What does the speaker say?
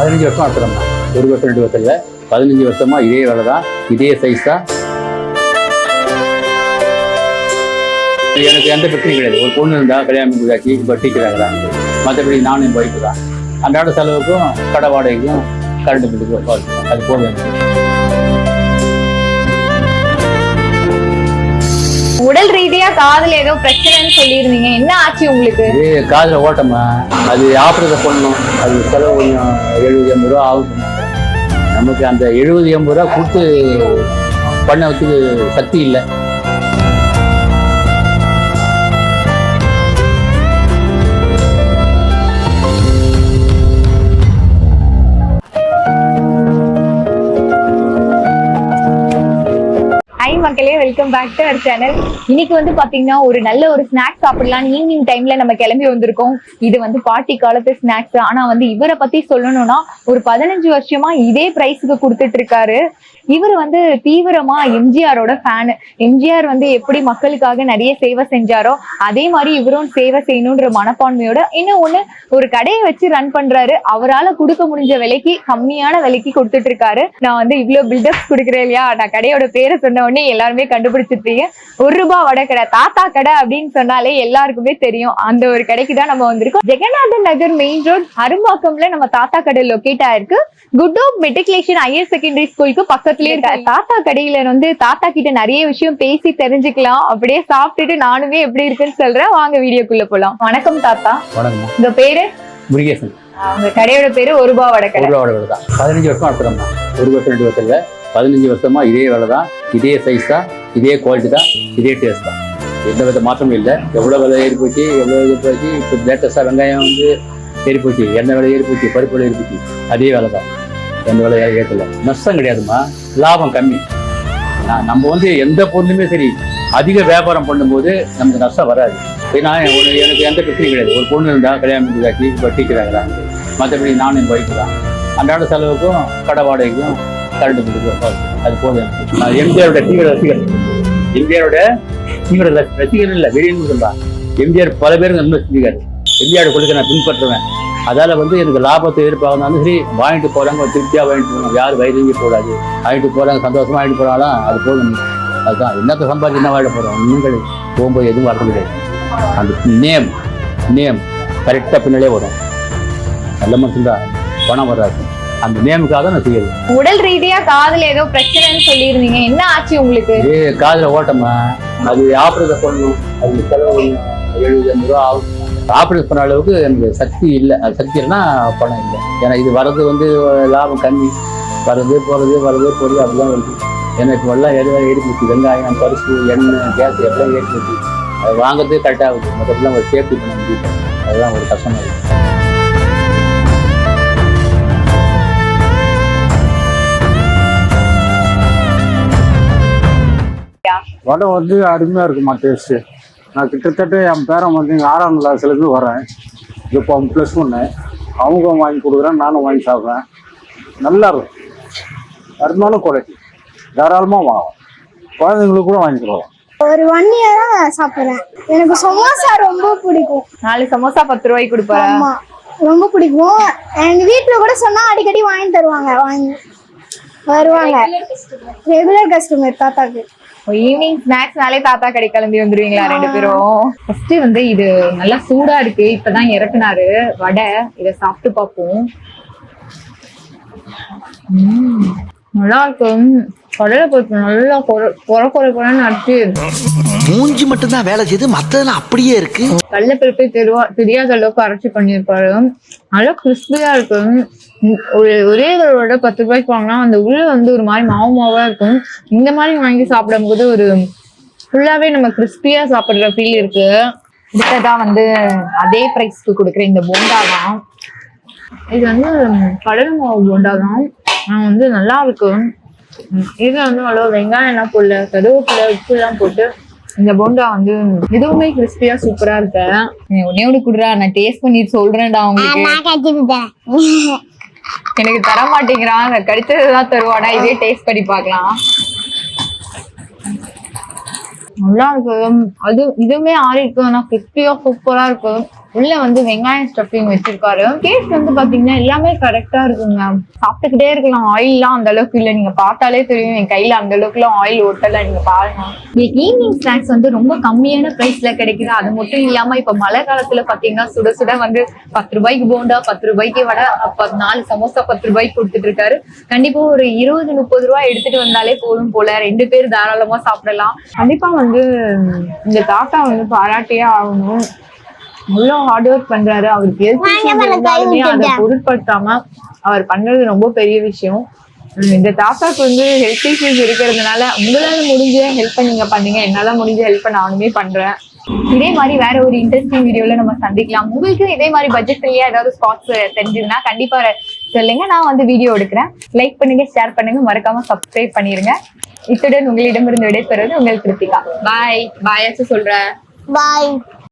பதினஞ்சு வருஷம் நடத்துகிறோம்மா ஒரு வருஷம் ரெண்டு வருஷம் இல்லை. பதினஞ்சு வருஷமா இதே வேலை தான். இதே சைஸ் தான். எனக்கு எந்த பிரச்சனையும் கிடையாது. ஒரு பொண்ணு இருந்தால் கல்யாணம் முடிஞ்சாச்சு இப்போ டீச்சராக மற்றபடி நானும் என் ஒய்ஃபு தான். அன்றாட செலவுக்கும் கடை வாடகைக்கும் கரண்ட் பில்லுக்கும் அது போதும். காதுல ஏதோ பிரச்சனைன்னு சொல்லியிருந்தீங்க. என்ன ஆச்சு உங்களுக்கு? இது காதில் ஓட்டமா? அது ஆப்ரேஷன் பண்ணணும் அது செலவு கொஞ்சம் எழுபது எண்பது ரூபா ஆகும். நமக்கு அந்த எழுபது எண்பது ரூபா கொடுத்து பண்ணத்துக்கு சக்தி இல்லை. Welcome back to our channel இன்னைக்கு வந்து பாத்தீங்கன்னா ஒரு நல்ல ஒரு ஸ்நாக்ஸ் சாப்பிடலாம் ஈவினிங் டைம்ல நம்ம கிளம்பி வந்திருக்கோம். இது வந்து பாட்டி காலத்து ஸ்நாக்ஸ் ஆனா வந்து இவரை பத்தி சொல்லணும்னா ஒரு பதினஞ்சு வருஷமா இதே பிரைஸுக்கு கொடுத்துட்டு இருக்காரு. இவர் வந்து தீவிரமா எம்ஜிஆரோட ஃபேனு எம்ஜிஆர் வந்து எப்படி மக்களுக்காக நிறைய சேவை செஞ்சாரோ அதே மாதிரி இவரும் சேவை செய்யணுன்ற மனப்பான்மையோட இன்னும் ஒண்ணு ஒரு கடையை வச்சு ரன் பண்றாரு. அவரால கொடுக்க முடிஞ்ச விலைக்கு கம்மியான விலைக்கு கொடுத்துட்டு இருக்காரு நான் வந்து இவ்வளவு பில்டப் கொடுக்குறேன் இல்லையா? நான் கடையோட பேரை சொன்ன உடனே எல்லாருமே கண்டுபிடிச்சிருப்பீங்க. ஒரு ரூபாய் வடை கடை தாத்தா கடை அப்படின்னு சொன்னாலே எல்லாருக்குமே தெரியும். அந்த ஒரு கடைக்கு தான் நம்ம வந்திருக்கோம். ஜெகநாதன் நகர் மெயின் ரோட் அரும்பாக்கம்ல நம்ம தாத்தா கடை லொக்கேட் ஆயிருக்கு. Good hope matriculation higher secondary ஸ்கூலுக்கு பக்கத்துலயே இருக்க தாத்தா கடையில வந்து தாத்தா கிட்ட நிறைய விஷயம் பேசி தெரிஞ்சுக்கலாம். அப்படியே சாப்பிட்டுட்டு நானுமே எப்படி இருக்குன்னு சொல்றேன். வாங்க வீடியோக்குள்ள போலாம். வணக்கம் தாத்தா. வணக்கம்மா. உங்க பேரு? முருகேசன். உங்க கடையோட பேரு ஒரு ரூபாய் வடை கடை ஒரு ரூபா வேலை தான் பதினஞ்சு வருஷம் நடத்துகிறோம்மா ஒரு வருஷம் ரெண்டு வருஷம் இல்லை. பதினஞ்சு வருஷமா இதே வேலை தான் இதே சைஸ் தான். இதே குவாலிட்டி தான். இதே டேஸ்ட் தான். எந்த வித மாற்றமும் இல்லை. எவ்வளோ விலை ஏறி போச்சு எவ்வளோ இது போச்சு. இப்போ லேட்டஸ்ட்டாக வெங்காயம் வந்து ஏறி போச்சு. எண்ணெய் விலை ஏறி போச்சு. பருப்பு விலை ஏறி போச்சு. அதே வேலை தான் எந்த விலை ஏற்றல நஷ்டம் கிடையாதும்மா. லாபம் கம்மி. நம்ம வந்து எந்த பொருளுமே சரி அதிக வியாபாரம் பண்ணும்போது நமக்கு நஷ்டம் வராது. ஏன்னா ஒரு- எனக்கு எந்த பிரச்சனையும் கிடையாது. ஒரு பொண்ணு இருந்தா கல்யாணம் முடிஞ்சாச்சு இப்போ டீச்சர் மற்றபடி நானும் என் ஒய்ஃபு தான். அன்றாட செலவுக்கும் கடை வாடகைக்கும் கரண்ட் பில்லுக்கும் அது போதும் எனக்கு. எம்ஜிஆரோட தீவிர ரசிகர் எம்ஜிஆரோட தீவிர ரசிகர் இல்லை வெளியே சொல்றா எம்ஜிஆர் பல பேருக்கு நன்மை செஞ்சுக்காரு எம்ஜிஆர் கொடுக்க நான் பின்பற்றுவேன். அதால வந்து எனக்கு லாபத்தை எதிர்பார்க்கணும் சரி வாங்கிட்டு போறாங்க ஒரு திருப்தியா வாங்கிட்டு போகணும். யார் வயிறு போடாது. வாங்கிட்டு போறாங்க சந்தோஷமா வாங்கிட்டு போனாலும் அது போதும். அதுதான். என்னத்தை சம்பாதிச்சு என்ன போறோம்? ஒன்றும் கிடையாது போகும்போது எதுவும் வரது கிடையாது அந்த நேம் நேம் கரெக்டாக பின்னாலே வரும். நல்ல மனுஷன்தான் பணம் வராது. அந்த நேமுக்காக நான் செய்யறது. உடல் ரீதியா காதுல ஏதோ பிரச்சனைன்னு சொல்லியிருந்தீங்க. என்ன ஆச்சு உங்களுக்கு? இது காதில் ஓட்டமா? அது ஆப்ரேஷன் பண்ணணும் அது செலவு எழுபது ரூபா ஆகும். ஆப்ரேட் பண்ண அளவுக்கு எனக்கு சக்தி இல்லை. அது சக்தி இல்லைன்னா பணம் இல்லை. ஏன்னா இது வர்றது வந்து லாபம் கம்மி. வர்றது போகிறது வர்றது போகிறது அப்படிதான் வருது. ஏன்னா இப்போ எல்லாம் எல்லாம் ஏறிப்போச்சு? போச்சு வெங்காயம் பருப்பு எண்ணெய் கேஸ் எல்லாம் ஏறிப்போச்சு. அது வாங்குறதே கரெக்டாக இருக்கும் மற்றபடிலாம் ஒரு சேஃப்டி பண்ண முடியும் அதுதான் ஒரு கஷ்டமாக இருக்குது வடை வந்து அருமையாக இருக்குமா டேஸ்ட்டு நான் கிட்டத்தட்ட என் பேரன் வந்து ஆறாம் கிளாஸ்லேருந்து வரேன் இப்போ அவன் ப்ளஸ் ஒன்று அவங்க வாங்கி கொடுக்குறேன் நானும் வாங்கி சாப்பிட்றேன். நல்லா இருக்கும். அருமையான குவாலிட்டி தாராளமாக வாங்கலாம். குழந்தைங்களுக்கு கூட வாங்கி கொடுக்கலாம் ஒரு ஒன் இயரா சாப்பிடுறேன். எனக்கு சமோசா ரொம்ப பிடிக்கும். நாலு சமோசா பத்து ரூபாய்க்கு கொடுப்பாரா ஆமா. ரொம்ப பிடிக்கும். எங்க வீட்ல கூட சொன்னா அடிக்கடி வாங்கி தருவாங்க. வாங்கி வருவாங்க. ரெகுலர் கஸ்டமர் தாத்தாக்கு. ஈவினிங் ஸ்நாக்ஸ்னாலே தாத்தா கடை கிளம்பி வந்துருவீங்களா ரெண்டு பேரும்? ஃபர்ஸ்ட் வந்து இது நல்லா சூடா இருக்கு. இப்பதான் இறக்குனாரு. வடை. இத சாப்பிட்டு பார்ப்போம். நல்லா இருக்கும். கடலை பருப்பு நல்லா கொர கொர கொரன்னு அடிச்சு மூஞ்சி மட்டும்தான் வேலை செய்யுது மத்ததெல்லாம் அப்படியே இருக்கு. கடலைப்பருப்பு தெருவா தெரியாத அளவுக்கு அரைச்சி பண்ணியிருப்பாரு. நல்லா கிறிஸ்பியா இருக்கும் ஒரு ஒரே ஒரு பத்து ரூபாய்க்கு வாங்கினா அந்த உள்ள வந்து ஒரு மாதிரி மாவு மாவா இருக்கும். இந்த மாதிரி வாங்கி சாப்பிடும்போது ஒரு ஃபுல்லாவே நம்ம கிறிஸ்பியா சாப்பிடுற ஃபீல் இருக்கு. அடுத்ததா வந்து அதே ப்ரைஸ்க்கு கொடுக்குற இந்த போண்டா தான் இது வந்து கடல் மாவு போண்டா தான் வந்து நல்லா இருக்கும் இது வந்து அவ்வளோ வெங்காயம் எல்லாம் போடல கருவேப்பிலை உப்பு எல்லாம் போட்டு இந்த போண்டா வந்து இதுவுமே கிறிஸ்பியா சூப்பரா இருக்கு. நீ ஒன்னே ஒன்று குடுறா நான் டேஸ்ட் பண்ணிட்டு சொல்றேன்டா உங்களுக்கு. எனக்கு தர மாட்டேங்கிறான் அந்த கடிச்சதுதான் தருவானா இதே டேஸ்ட் பண்ணி பார்க்கலாம். நல்லா இருக்கு அது இதுவுமே ஆறி இருக்கு ஆனா கிறிஸ்பியா சூப்பரா இருக்கு. உள்ள வந்து வெங்காயம் ஸ்டஃபிங் வச்சிருக்காரு. டேஸ்ட் வந்து பாத்தீங்கன்னா எல்லாமே கரெக்டா இருக்குங்க சாப்பிட்டுக்கிட்டே இருக்கலாம். ஆயில்லாம் அந்த அளவுக்கு இல்ல. நீங்க பார்த்தாலே தெரியும். என் கையில அந்த அளவுக்குலாம் ஆயில் ஒட்டல நீங்க பாருங்க. ஈவினிங் ஸ்நாக்ஸ் வந்து ரொம்ப கம்மியான பிரைஸ்ல கிடைக்குது. அது மட்டும் இல்லாம இப்ப மழை காலத்துல பாத்தீங்கன்னா சுட சுட வந்து பத்து ரூபாய்க்கு போண்டா பத்து ரூபாய்க்கு வடை அப்ப நாலு சமோசா பத்து ரூபாய்க்கு கொடுத்துட்டு இருக்காரு. கண்டிப்பா ஒரு இருபது முப்பது ரூபாய் எடுத்துட்டு வந்தாலே போதும் போல. ரெண்டு பேர் தாராளமா சாப்பிடலாம். கண்டிப்பா வந்து இந்த தாத்தா வந்து பாராட்டியே ஆகணும். அவ்வளோ ஹார்ட் ஒர்க் பண்றாரு. அவருக்கு ஹெல்த் அதை பொருட்படுத்தாம அவர் பண்றது ரொம்ப பெரிய விஷயம். இந்த தாத்தாக்கு வந்து ஹெல்த் இஷ்யூஸ் இருக்கிறதுனால உங்களால முடிஞ்ச ஹெல்ப் நீங்க பண்ணுங்க. என்னால முடிஞ்ச ஹெல்ப் நானுமே பண்றேன். இதே மாதிரி வேற ஒரு இன்ட்ரெஸ்டிங் வீடியோல நம்ம சந்திக்கலாம். உங்களுக்கு இதே மாதிரி பட்ஜெட் ஃப்ரீயா ஏதாவது ஸ்பாட்ஸ் தெரிஞ்சதுன்னா கண்டிப்பா சொல்லுங்க. நான் வந்து வீடியோ எடுக்கிறேன். லைக் பண்ணுங்க ஷேர் பண்ணுங்க. மறக்காம சப்ஸ்கிரைப் பண்ணிருங்க. இத்துடன் உங்களிடமிருந்து விடைபெறுவது உங்கள் கிருத்திகா. பாய் பாயாச்சும் சொல்றேன். பாய்